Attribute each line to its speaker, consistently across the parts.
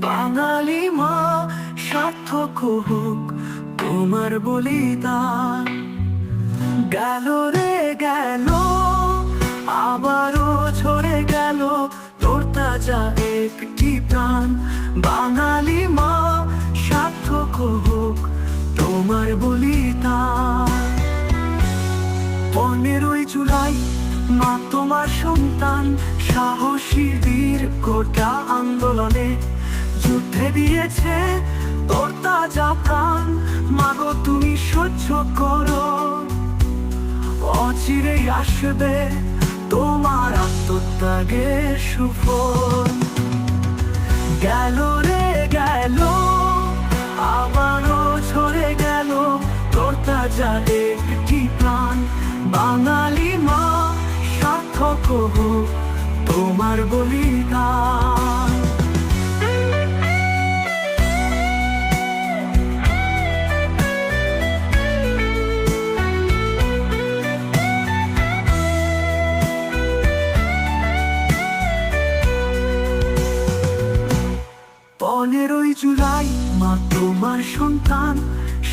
Speaker 1: বাঙালি মা, সার্থক হোক, তোমার বলিদান। গেল রে গেল আবারও ছড়ে গেল তোর তাজা একটি প্রাণ। বাঙালি মা, সার্থক হোক, তোমার বলিদান। পনেরোই জুলাই, মা তোমার সন্তান, সাহসী বীর গোটা আন্দোলনে যুদ্ধে দিয়েছে তোর তাজা প্রাণ। মাগো, তুমি সহ্য করো। অচিরেই আসবে তোমার আত্মত্যাগের সুফল। গেল রে, গেল, আবারও ছড়ে গেল তোর তাজা একটি প্রাণ। বাঙালি মা, সার্থক হোক তোমার বলিদান। সন্তান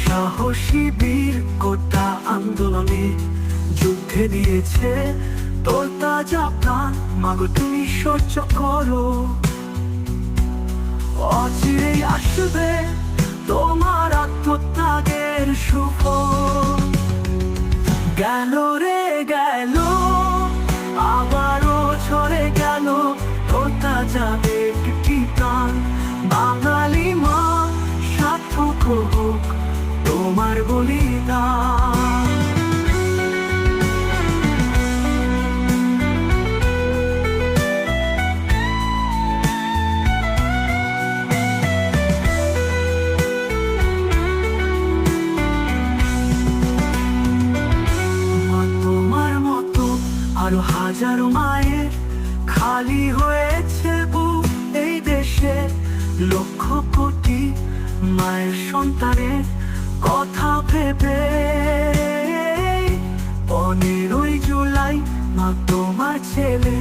Speaker 1: সাহসী বীর কোটা আন্দোলনে যুদ্ধে দিয়েছে তোর তাজা প্রাণ। মাগো, তুমি সহ্য করো। অচিরেই আসবে তোমার আত্মত্যাগের সুফ সার্থক হোক তোমার বলিদান আরও হাজারো মায়ের খালি হয়েছে এই দেশে। লক্ষ মায়ের সন্তানের কথা ভেবে। পনেরোই জুলাই মা তোমার ছেলে।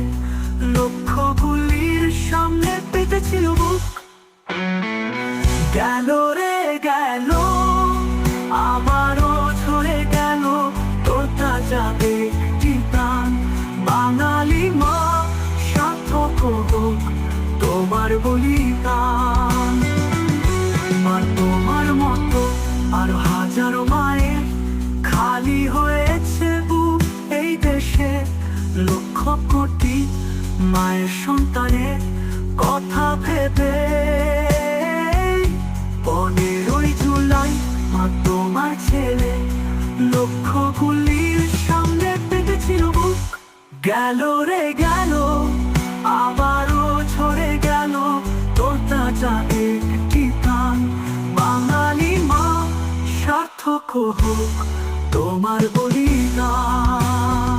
Speaker 1: লক্ষ গুলির সামনে পেতেছিল বুক গেল রে গেল, আবারও ছড়ে গেল। তাজা একটি প্রাণ? বাঙালি মা সার্থক হোক, তোমার বলিদান। কোটি মায়ের সন্তানের কথা ভেবে। পনেরোই জুলাই মা তোমার ছেলে। লক্ষ গুলির সামনে পেতেছিল গেল রে গেল, আবারও ছড়ে গেল। তোর তাজা একটি প্রাণ, বাঙালি মা, সার্থক হোক, তোমার বলিদান।